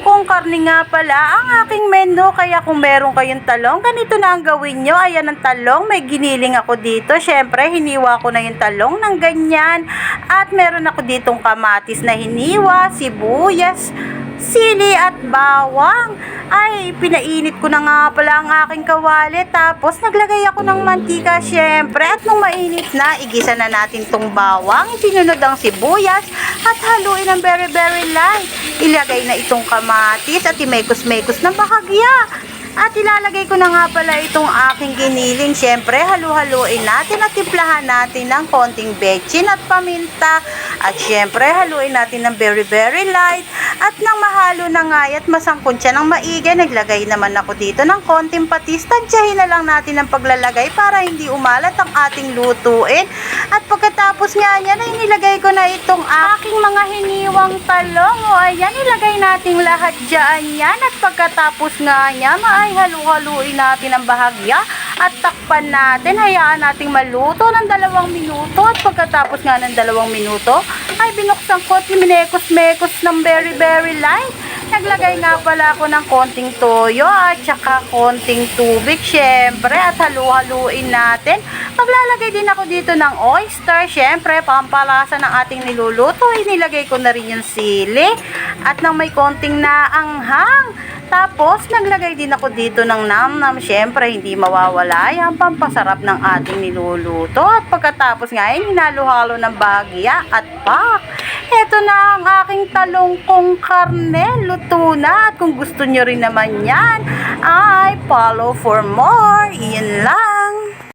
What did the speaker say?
kong karne nga pala ang aking menu. Kaya kung meron kayong talong, ganito na ang gawin nyo. Ayan ang talong, may giniling ako dito. Siyempre, hiniwa ko na yung talong ng ganyan. At meron ako ditong kamatis na hiniwa, sibuyas, sili at bawang. Ay, pinainit ko na nga pala ang aking kawali. Tapos, naglagay ako ng mantika, syempre. At nung mainit na, igisa na natin tong bawang. Sinunod ang sibuyas at haluin ng very, very light. Ilagay na itong kamatis at imekos-mekos ng bahagya. At ilalagay ko na nga pala itong aking giniling. Siyempre, halu-haluin natin at timplahan natin ng konting bechin at paminta. At siyempre, haluin natin ng very, very light. At nang mahalo na nga at masangkot siya ng maigi, naglagay naman ako dito ng konting patis. Tansyahin na lang natin ang paglalagay para hindi umalat ang ating lutuin. At pagkatapos nga niya, ay nilagay ko na itong aking mga hiniwang talong. O ayan, ilagay natin lahat dyan yan. At pagkatapos nga niya, ay halu-haluin natin ang bahagya at takpan natin. Hayaan nating maluto ng dalawang minuto. At pagkatapos nga ng dalawang minuto, ay binuksan ko at minekos-mekos ng very very light. Naglagay nga pala ako ng konting toyo at saka konting tubig syempre at halu-haluin natin. Maglalagay din ako dito ng oyster, syempre pampalasa ng ating niluluto. Inilagay ko na rin yung sili at nang may konting naanghang. Tapos, naglagay din ako dito ng namnam. Siyempre, hindi mawawala yung pampasarap ng ating niluluto. At pagkatapos nga, ay hinalo-halo ng bagya at pak. Ito na ang aking talongkong karne. Luto na. At kung gusto nyo rin naman yan, ay follow for more. Iyan lang.